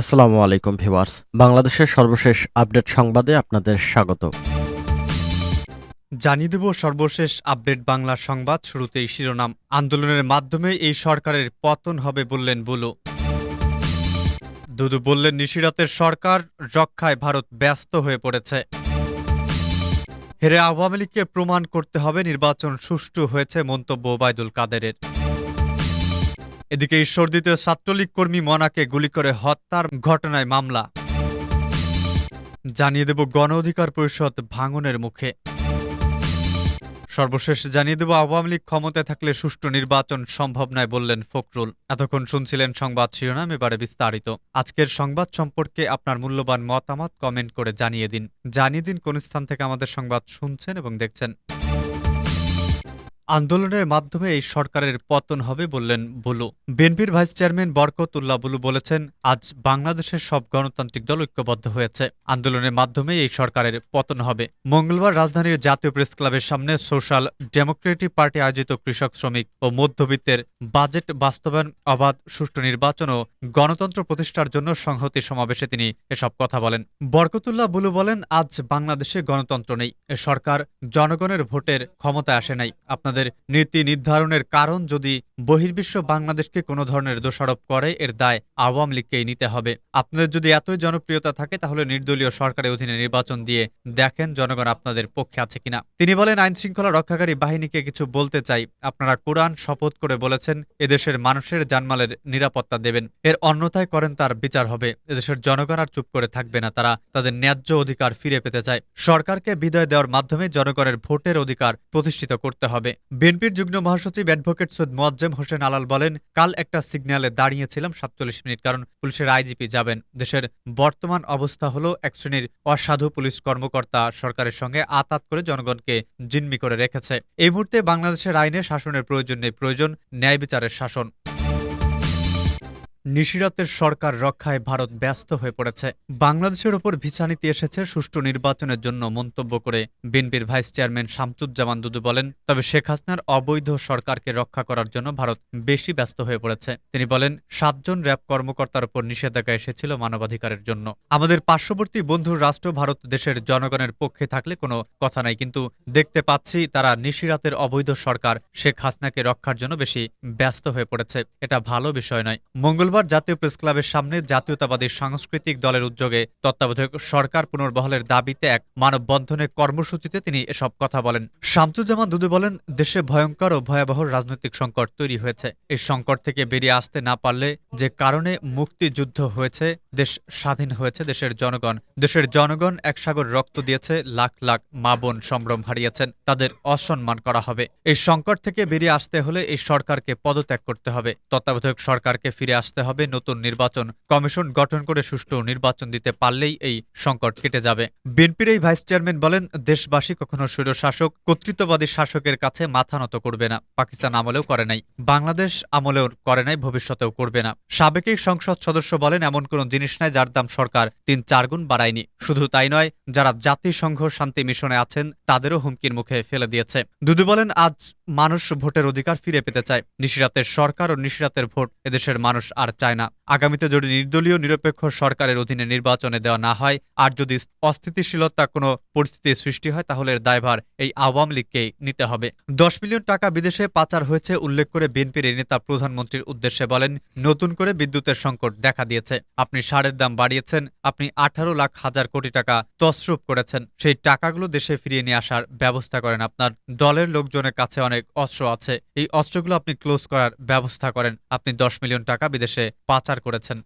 আসসালামু আলাইকুম ভিউয়ার্স। বাংলাদেশের সর্বশেষ আপডেট সংবাদে আপনাদের স্বাগত। জানিয়ে দেব সর্বশেষ আপডেট বাংলা সংবাদ। শুরুতেই শিরোনাম, আন্দোলনের মাধ্যমে এই সরকারের পতন হবে বললেন বুলু। দুদু বললেন, নিশিরাতের সরকার রক্ষায় ভারত ব্যস্ত হয়ে পড়েছে। হেরে আওয়ামী লীগকে প্রমাণ করতে হবে, নির্বাচন সুষ্ঠু হয়েছে, মন্তব্য ওবায়দুল কাদেরের। এদিকে ঈশ্বরদীতে ছাত্রলীগ কর্মী মনাকে গুলি করে হত্যার ঘটনায় মামলা। জানিয়ে দেব গণ অধিকার পরিষদ ভাঙনের মুখে। সর্বশেষ জানিয়ে দেব আওয়ামী লীগ ক্ষমতায় থাকলে সুষ্ঠু নির্বাচন সম্ভব নয় বললেন ফখরুল। এতক্ষণ শুনছিলেন সংবাদ শিরোনাম, এবারে বিস্তারিত। আজকের সংবাদ সম্পর্কে আপনার মূল্যবান মতামত কমেন্ট করে জানিয়ে দিন। জানিয়ে দিন কোন স্থান থেকে আমাদের সংবাদ শুনছেন এবং দেখছেন। আন্দোলনের মাধ্যমে এই সরকারের পতন হবে বললেন বুলু। বিএনপির ভাইস চেয়ারম্যান বরকত উল্লাহ বুলু বলেছেন, আজ বাংলাদেশের সব গণতান্ত্রিক দল ঐক্যবদ্ধ হয়েছে। আন্দোলনের মাধ্যমে এই সরকারের পতন হবে। মঙ্গলবার রাজধানীর জাতীয় প্রেস ক্লাবের সামনে সোশ্যাল ডেমোক্রেটিক পার্টি আয়োজিত কৃষক শ্রমিক ও মধ্যবিত্তের বাজেট বাস্তবায়ন, অবাধ, সুষ্ঠু নির্বাচন ও গণতন্ত্র প্রতিষ্ঠার জন্য সংহতি সমাবেশে তিনি এসব কথা বলেন। বরকতুল্লাহ বুলু বলেন, আজ বাংলাদেশে গণতন্ত্র নেই। সরকার জনগণের ভোটের ক্ষমতায় আসে নাই। আপনাদের নীতি নির্ধারণের কারণ যদি বহির্বিশ্ব বাংলাদেশকে কোনো ধরনের দোষারোপ করে, এর দায় আওয়ামী লীগকেই নিতে হবে। আপনাদের যদি এতই জনপ্রিয়তা থাকে, তাহলে নির্দলীয় সরকারের অধীনে নির্বাচন দিয়ে দেখেন জনগণ আপনাদের পক্ষে আছে কিনা। তিনি বলেন আইন শৃঙ্খলা রক্ষাকারী বাহিনীকে কিছু বলতে চাই। আপনারা কোরআন শপথ করে বলেছেন, এদেশের মানুষের জানমালের নিরাপত্তা দেবেন। এর অন্যথায় করেন তার বিচার হবে। এদেশের জনগণ আর চুপ করে থাকবে না, তারা তাদের ন্যায্য অধিকার ফিরে পেতে চায়। সরকারকে বিদায় দেওয়ার মাধ্যমে জনগণের ভোটের অধিকার প্রতিষ্ঠিত করতে হবে। বিএনপির যুগ্ম মহাসচিব অ্যাডভোকেট সৈয়দ মোয়াজ্জেম হোসেন আলাল বলেন, কাল একটা সিগন্যালে দাঁড়িয়েছিলাম সাতচল্লিশ মিনিট, কারণ পুলিশের আইজিপি যাবেন। দেশের বর্তমান অবস্থা হলো এক শ্রেণির অসাধু পুলিশ কর্মকর্তা সরকারের সঙ্গে আতাত করে জনগণকে জিম্মি করে রেখেছে। এই মুহূর্তে বাংলাদেশের আইনে শাসনের প্রয়োজন নেই, প্রয়োজন ন্যায় বিচারের শাসন। নিশিরাতের সরকার রক্ষায় ভারত ব্যস্ত হয়ে পড়েছে। বাংলাদেশের ওপর ভিসানীতি এসেছে সুষ্ঠু নির্বাচনের জন্য মন্তব্য করে বিএনপির ভাইস চেয়ারম্যান শামসুজ্জামান দুদু বলেন, তবে শেখ হাসিনার অবৈধ সরকারকে রক্ষা করার জন্য ভারত বেশি ব্যস্ত হয়ে পড়েছে। তিনি বলেন, সাতজন র্যাব কর্মকর্তার উপর নিষেধাজ্ঞা এসেছিল মানবাধিকারের জন্য। আমাদের পার্শ্ববর্তী বন্ধু রাষ্ট্র ভারত দেশের জনগণের পক্ষে থাকলে কোনো কথা নাই, কিন্তু দেখতে পাচ্ছি তারা নিশিরাতের অবৈধ সরকার শেখ হাসিনাকে রক্ষার জন্য বেশি ব্যস্ত হয়ে পড়েছে। এটা ভালো বিষয় নয়। মঙ্গলবার জাতীয় প্রেস ক্লাবের সামনে জাতীয়তাবাদী সাংস্কৃতিক দলের উদ্যোগে তত্ত্বাবধায়ক সরকার পুনর্বহলের দাবিতে এক মানববন্ধনের কর্মসূচিতে তিনি এসব কথা বলেন। শামসুজ্জামান দুদু বলেন, দেশে ভয়ঙ্কর ও ভয়াবহ রাজনৈতিক সংকট তৈরি হয়েছে। এই সংকট থেকে বেরিয়ে আসতে না পারলে যে কারণে মুক্তিযুদ্ধ হয়েছে দেশ স্বাধীন হয়েছে, দেশের জনগণ দেশের জনগণ এক সাগর রক্ত দিয়েছে, লাখ লাখ মা বোন সম্ভ্রম হারিয়েছেন, তাদের অসম্মান করা হবে। এই সংকট থেকে বেরিয়ে আসতে হলে এই সরকারকে পদত্যাগ করতে হবে। তত্ত্বাবধায়ক সরকারকে ফিরে আসতে হবে, নতুন নির্বাচন কমিশন গঠন করে সুষ্ঠু নির্বাচন দিতে পারলেই এই সংকট কেটে যাবে। বিএনপির এই ভাইস চেয়ারম্যান বলেন, দেশবাসী কখনো স্বৈরশাসক, কর্তৃত্ববাদী শাসকের কাছে মাথা নত করবে না। পাকিস্তান আমলেও করে নাই। বাংলাদেশ আমলেও করে নাই, ভবিষ্যতেও করবে না। সাবেক সংসদ সদস্য বলেন, এমন কোন জিনিস নাই যার দাম সরকার তিন চার গুণ বাড়ায়নি। শুধু তাই নয়, যারা জাতিসংঘ শান্তি মিশনে আছেন, তাদেরও হুমকির মুখে ফেলে দিয়েছে। দুদু বলেন, আজ মানুষ ভোটের অধিকার ফিরে পেতে চায়। নিশিরাতের সরকার ও নিশিরাতের ভোট এদেশের মানুষ আর চায় না। আগামীতে যদি নির্দলীয় নিরপেক্ষ সরকারের অধীনে নির্বাচনে দেওয়া না হয়, আর যদি অস্থিতিশীলতা কোনো পরিস্থিতির সৃষ্টি হয়, তাহলে এর দায়ভার এই আওয়ামী লীগকেই নিতে হবে। দশ মিলিয়ন টাকা বিদেশে পাচার হয়েছে উল্লেখ করে বিএনপির নেতা প্রধানমন্ত্রীর উদ্দেশ্যে বলেন, নতুন করে বিদ্যুতের সংকট দেখা দিয়েছে। আপনি সারের দাম বাড়িয়েছেন। আপনি আঠারো লাখ হাজার কোটি টাকা তসরুপ করেছেন। সেই টাকাগুলো দেশে ফিরিয়ে নিয়ে আসার ব্যবস্থা করেন আপনার। দলের লোকজনের কাছে অনেক অস্ত্র আছে। এই অস্ত্রগুলো আপনি ক্লোজ করার ব্যবস্থা করেন। আপনি দশ মিলিয়ন টাকা বিদেশে পাচার করেছেন।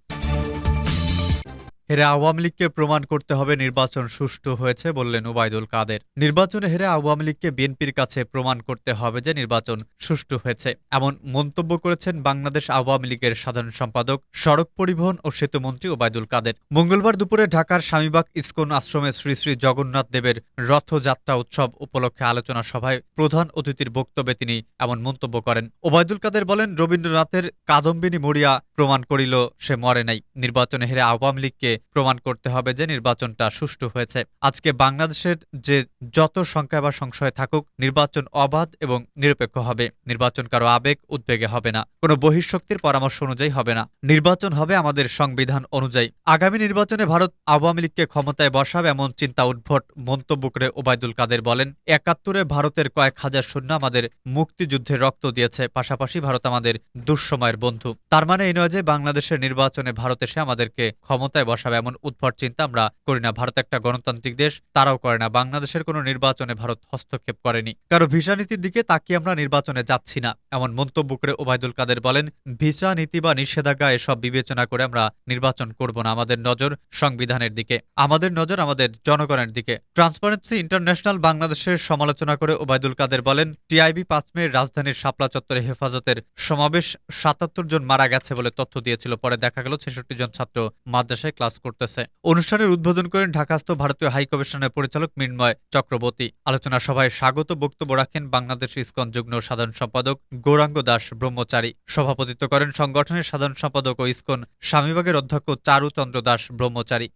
হেরে আওয়ামী লীগকে প্রমাণ করতে হবে, নির্বাচন সুষ্ঠু হয়েছে বললেন ওবায়দুল কাদের। নির্বাচনে হেরে আওয়ামী লীগকে বিএনপির কাছে প্রমাণ করতে হবে যে নির্বাচন সুষ্ঠু হয়েছে। এমন মন্তব্য করেছেন বাংলাদেশ আওয়ামী লীগের সাধারণ সম্পাদক সড়ক পরিবহন ও সেতুমন্ত্রী ওবায়দুল কাদের। মঙ্গলবার দুপুরে ঢাকার স্বামীবাগ ইসকন আশ্রমে শ্রী শ্রী জগন্নাথ দেবের রথযাত্রা উৎসব উপলক্ষে আলোচনা সভায় প্রধান অতিথির বক্তব্যে তিনি এমন মন্তব্য করেন। ওবায়দুল কাদের বলেন, রবীন্দ্রনাথের কাদম্বিনী মরিয়া প্রমাণ করিল, সে মরে নাই। নির্বাচনে হেরে আওয়ামী লীগকে প্রমাণ করতে হবে যে নির্বাচনটা সুষ্ঠু হয়েছে। আজকে বাংলাদেশের যে যত সংখ্যা বা সংশয় থাকুক, নির্বাচন অবাধ এবং নিরপেক্ষ হবে। নির্বাচন কারও আবেগ, উদ্বেগে হবে না। কোনো বহিঃশক্তির পরামর্শ অনুযায়ী হবে না। নির্বাচন হবে আমাদের সংবিধান অনুযায়ী। আগামী নির্বাচনে ভারত আওয়ামী লীগকে ক্ষমতায় বসাবে এমন চিন্তা উদ্ভট মন্তব্য করে ওবায়দুল কাদের বলেন, একাত্তরে ভারতের কয়েক হাজার সৈন্য আমাদের মুক্তিযুদ্ধে রক্ত দিয়েছে। পাশাপাশি ভারত আমাদের দুঃসময়ের বন্ধু। তার মানে এই নয় যে বাংলাদেশের নির্বাচনে ভারত এসে আমাদেরকে ক্ষমতায় বসাবে এমন উদ্ভট চিন্তা আমরা করি না। ভারত একটা গণতান্ত্রিক দেশ, তারাও করে না। বাংলাদেশের কোনো নির্বাচনে ভারত হস্তক্ষেপ করেনি। কারও ভিসা নীতির দিকে তাকিয়ে আমরা নির্বাচনে যাচ্ছি না, এমন মন্তব্য করে ওবায়দুল কাদের বলেন, ভিসা নীতি বা নিষেধাজ্ঞা এসব বিবেচনা করে আমরা নির্বাচন করব না আমাদের নজর সংবিধানের দিকে, আমাদের নজর আমাদের জনগণের দিকে। ট্রান্সপারেন্সি ইন্টারন্যাশনাল বাংলাদেশের সমালোচনা করে ওবায়দুল কাদের বলেন, টিআইবি পাঁচ মে রাজধানীর শাপলা চত্বরে হেফাজতের সমাবেশ, সাতাত্তর জন মারা গেছে বলে তথ্য দিয়েছিল। পরে দেখা গেল ছেষট্টি জন ছাত্র মাদ্রাসায় ক্লাস করতেছে। অনুষ্ঠানের উদ্বোধন করেন ঢাকাস্থ ভারতীয় হাইকমিশনের পরিচালক মৃন্ময় চক্রবর্তী। আলোচনা সভায় স্বাগত বক্তব্য রাখেন বাংলাদেশ ইসকন যুগ্ম সাধারণ সম্পাদক গৌরাঙ্গ দাস ব্রহ্মচারী। সভাপতিত্ব করেন সংগঠনের সাধারণ সম্পাদক ও ইসকন স্বামীবাগের অধ্যক্ষ চারুচন্দ্র দাস ব্রহ্মচারী।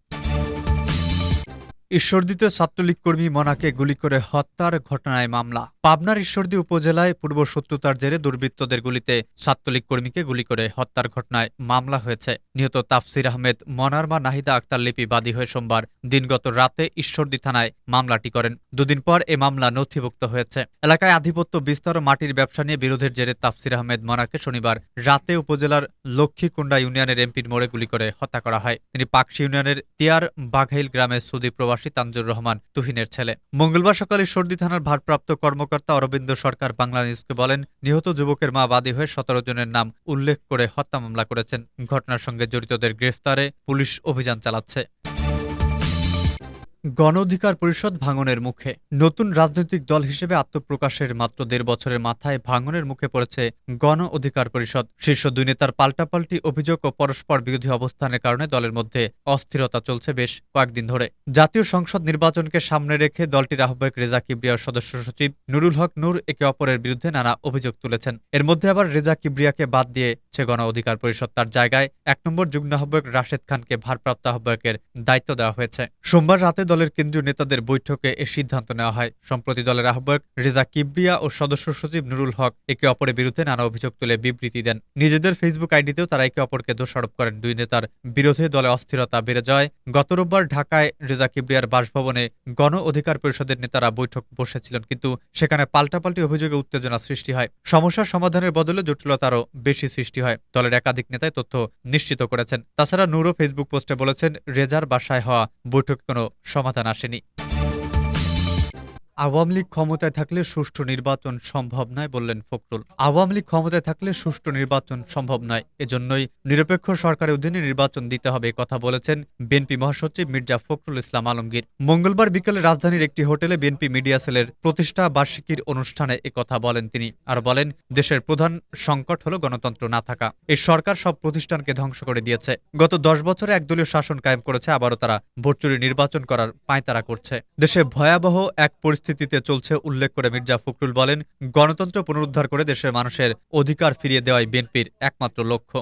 ঈশ্বরদীতে ছাত্রলীগ কর্মী মনাকে গুলি করে হত্যার ঘটনায় মামলা। পাবনার ঈশ্বরদী উপজেলায় পূর্ব শত্রুতার জেরে দুর্বৃত্তদের গুলিতে ছাত্রলীগ কর্মীকে গুলি করে হত্যার ঘটনায় মামলা হয়েছে। নিহত তাফসির আহমেদ, মনার মা নাহিদা আক্তার লিপি বাদী হয়ে সোমবার দিনগত রাতে ঈশ্বরদী থানায় মামলাটি করেন। দুদিন পর এ মামলা নথিভুক্ত হয়েছে। এলাকায় আধিপত্য বিস্তার ও মাটির ব্যবসা নিয়ে বিরোধের জেরে তাফসির আহমেদ মনাকে শনিবার রাতে উপজেলার লক্ষ্মীকুণ্ডা ইউনিয়নের এমপির মোড়ে গুলি করে হত্যা করা হয়। তিনি পাকশি ইউনিয়নের তিয়ার বাঘাইল গ্রামের সুদী প্রবাসী তানজুর রহমান তুহিনের ছেলে। মঙ্গলবার সকালে সর্দি থানার ভারপ্রাপ্ত কর্মকর্তা অরবিন্দ সরকার বাংলা নিউজকে বলেন, নিহত যুবকের মা বাদী হয়ে সতেরো জনের নাম উল্লেখ করে হত্যা মামলা করেছেন। ঘটনার সঙ্গে জড়িতদের গ্রেফতারে পুলিশ অভিযান চালাচ্ছে। গণ অধিকার পরিষদ ভাঙনের মুখে। নতুন রাজনৈতিক দল হিসেবে আত্মপ্রকাশের মাত্র দেড় বছরের মাথায় ভাঙনের মুখে পড়েছে গণ অধিকার পরিষদ। শীর্ষ দুই নেতার পাল্টাপাল্টি অভিযোগ ও পরস্পর বিরোধী অবস্থানের কারণে দলের মধ্যে অস্থিরতা চলছে বেশ কয়েকদিন ধরে। জাতীয় সংসদ নির্বাচনকে সামনে রেখে দলটির আহ্বায়ক রেজা কিবরিয়ার সদস্য সচিব নুরুল হক নূর একে অপরের বিরুদ্ধে নানা অভিযোগ তুলেছেন। এর মধ্যে আবার রেজা কিবরিয়াকে বাদ দিয়েছে গণ অধিকার পরিষদ। তার জায়গায় এক নম্বর যুগ্ম আহ্বায়ক রাশেদ খানকে ভারপ্রাপ্ত আহ্বায়কের দায়িত্ব দেওয়া হয়েছে। সোমবার রাতে দলের কেন্দ্রীয় নেতাদের বৈঠকে এ সিদ্ধান্ত নেওয়া হয়। সম্প্রতি দলের আহ্বায়ক রেজা কিবরিয়া ও সদস্য সচিব নুরুল হক একে অপরের বিরুদ্ধে নানা অভিযোগ তুলে বিবৃতি দেন। নিজেদের ফেসবুক আইডিতেও তারা একে অপরকে দোষারোপ করেন। দুই নেতার বিরোধে দলে অস্থিরতা বেড়ে যায়। গত রোববার ঢাকায় রেজা কিবরিয়ার বাসভবনে গণ অধিকার পরিষদের নেতারা বৈঠক বসেছিলেন, কিন্তু সেখানে পাল্টাপাল্টি অভিযোগে উত্তেজনা সৃষ্টি হয়। সমস্যার সমাধানের বদলে জটিলতারও বেশি সৃষ্টি হয়। দলের একাধিক নেতাই তথ্য নিশ্চিত করেছেন। তাছাড়া নুরও ফেসবুক পোস্টে বলেছেন, রেজার বাসায় হওয়া বৈঠকে কোনো সমাধান আসেনি। আওয়ামী লীগ ক্ষমতায় থাকলে সুষ্ঠু নির্বাচন সম্ভব নয় বললেন ফখরুল। আওয়ামী লীগ ক্ষমতায় থাকলে সুষ্ঠু নির্বাচন সম্ভব নয়। এজন্যই নিরপেক্ষ সরকারের অধীনে নির্বাচন দিতে হবে কথা বলেছেন বিএনপি মহাসচিব মির্জা ফখরুল ইসলাম আলমগীর। মঙ্গলবার বিকেলে রাজধানীর একটি হোটেলে বিএনপি মিডিয়া সেলের প্রতিষ্ঠা বার্ষিকীর অনুষ্ঠানে কথা বলেন তিনি আর বলেন, দেশের প্রধান সংকট হলো গণতন্ত্র না থাকা। এই সরকার সব প্রতিষ্ঠানকে ধ্বংস করে দিয়েছে। গত দশ বছরে একদলীয় শাসন কায়েম করেছে, আবারও তারা ভোটচুরি নির্বাচন করার পাঁয়তারা করছে। দেশে ভয়াবহ এক পরিস্থিতিতে চলছে উল্লেখ করে মির্জা ফখরুল বলেন, গণতন্ত্র পুনরুদ্ধার করে দেশের মানুষের অধিকার ফিরিয়ে দেওয়াই বিএনপির একমাত্র লক্ষ্য।